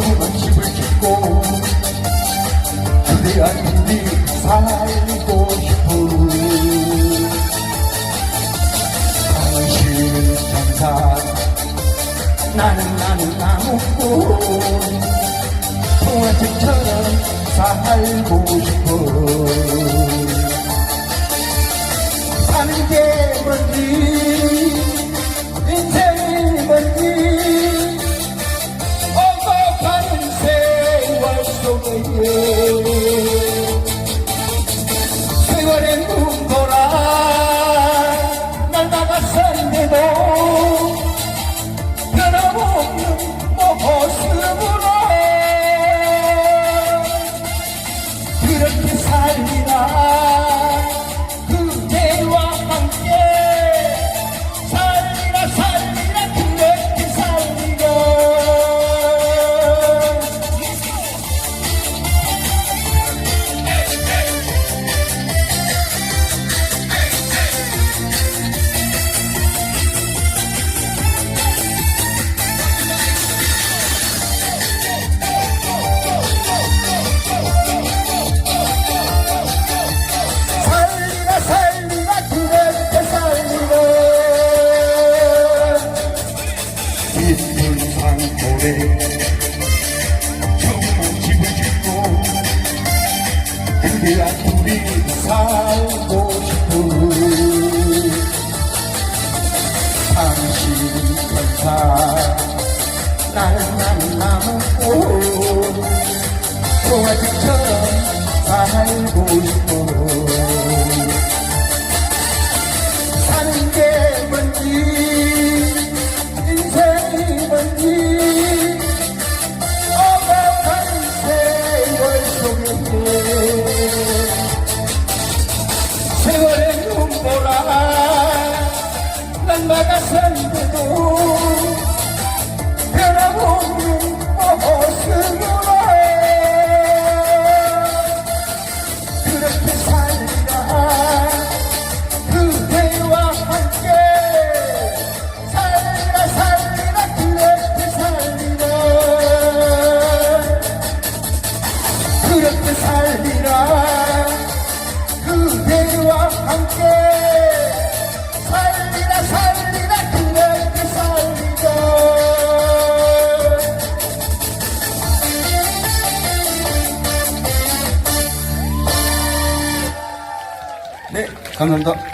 좋은 집을 짓고 그래야 인디 살고 싶어 당신, 장사 나는 나는 나무고 동화집처럼 살고 싶어 세월의 눈보라 날마다 산데도 변함없는 모습으로 그렇게 살리라 좋은 집을 짓고 그대와 둘이 살고 싶어 당신은 나는 나는 나무꽃 동화집처럼 살고 싶어 세월의 눈 함께 살리라 살리라 그렇게 살리라 네, 감사합니다.